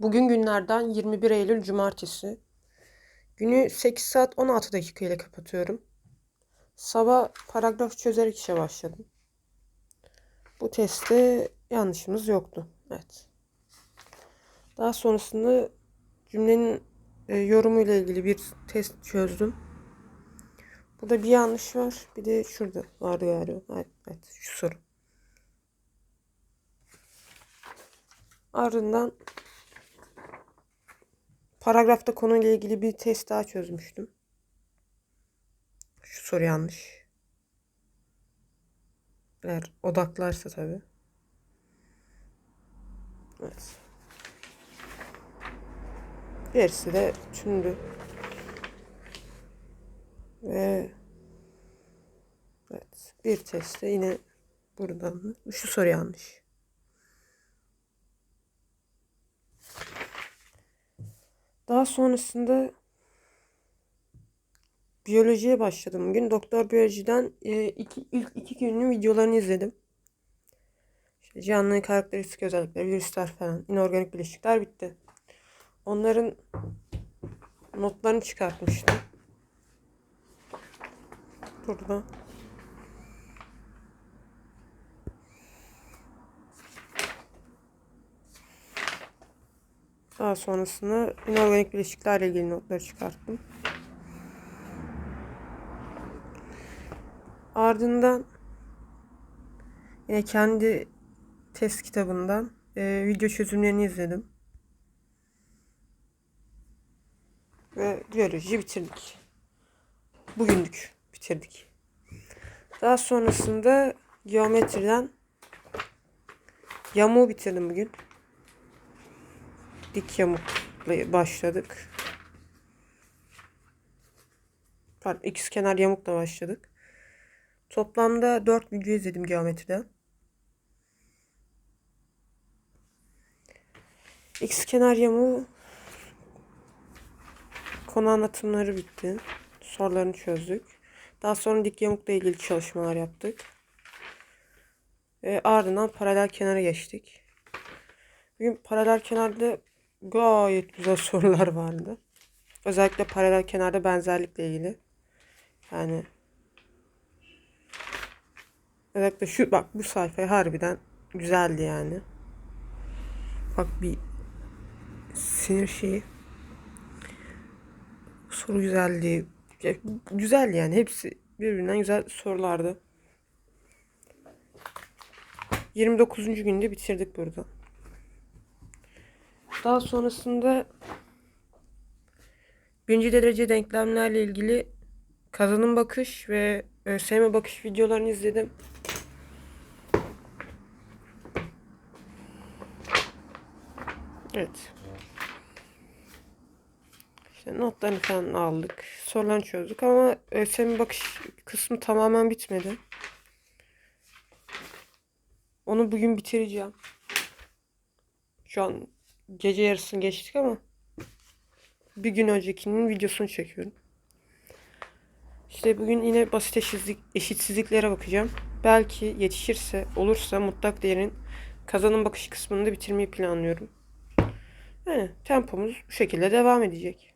Bugün günlerden 21 Eylül Cumartesi. Günü 8 saat 16 dakika ile kapatıyorum. Sabah paragraf çözerek işe başladım. Bu testte yanlışımız yoktu. Evet. Daha sonrasında cümlenin e, yorumu ile ilgili bir test çözdüm. Burada bir yanlış var. Bir de şurada vardı galiba. Evet, evet şu soru. Ardından paragrafta konuyla ilgili bir test daha çözmüştüm. Şu soru yanlış. Eğer odaklarsa tabii. Evet. Gerisi de tümdü. Ve evet bir testte yine buradan şu soru yanlış. Daha sonrasında biyolojiye başladım bugün. Doktor biyolojiden e, iki, ilk iki günün videolarını izledim. İşte canlı karakteristik özellikler, virüsler falan, inorganik bileşikler bitti. Onların notlarını çıkartmıştım. Burada. Daha sonrasında inorganik bileşiklerle ilgili notları çıkarttım. Ardından yine kendi test kitabından e, video çözümlerini izledim. Ve biyoloji bitirdik. Bugünlük bitirdik. Daha sonrasında geometriden yamuğu bitirdim bugün. Dik yamukla başladık. Pardon, ikiz kenar yamukla başladık. Toplamda 4 video izledim geometriden. X kenar yamuğu konu anlatımları bitti. Sorularını çözdük. Daha sonra dik yamukla ilgili çalışmalar yaptık. Ve ardından paralel kenara geçtik. Bugün paralel kenarda gayet güzel sorular vardı. Özellikle paralel kenarda benzerlikle ilgili. Yani özellikle şu bak bu sayfa harbiden güzeldi yani. Bak bir sinir şeyi. Soru güzeldi. Ya, güzel yani hepsi birbirinden güzel sorulardı. 29. günde bitirdik burada. Daha sonrasında birinci derece denklemlerle ilgili kazanım bakış ve ÖSYM bakış videolarını izledim. Evet. İşte notlarını falan aldık. Sorularını çözdük ama ÖSYM bakış kısmı tamamen bitmedi. Onu bugün bitireceğim. Şu an gece yarısını geçtik ama bir gün öncekinin videosunu çekiyorum. İşte bugün yine basit eşitsizlik, eşitsizliklere bakacağım. Belki yetişirse, olursa mutlak değerin kazanım bakış kısmını da bitirmeyi planlıyorum. Yani tempomuz bu şekilde devam edecek.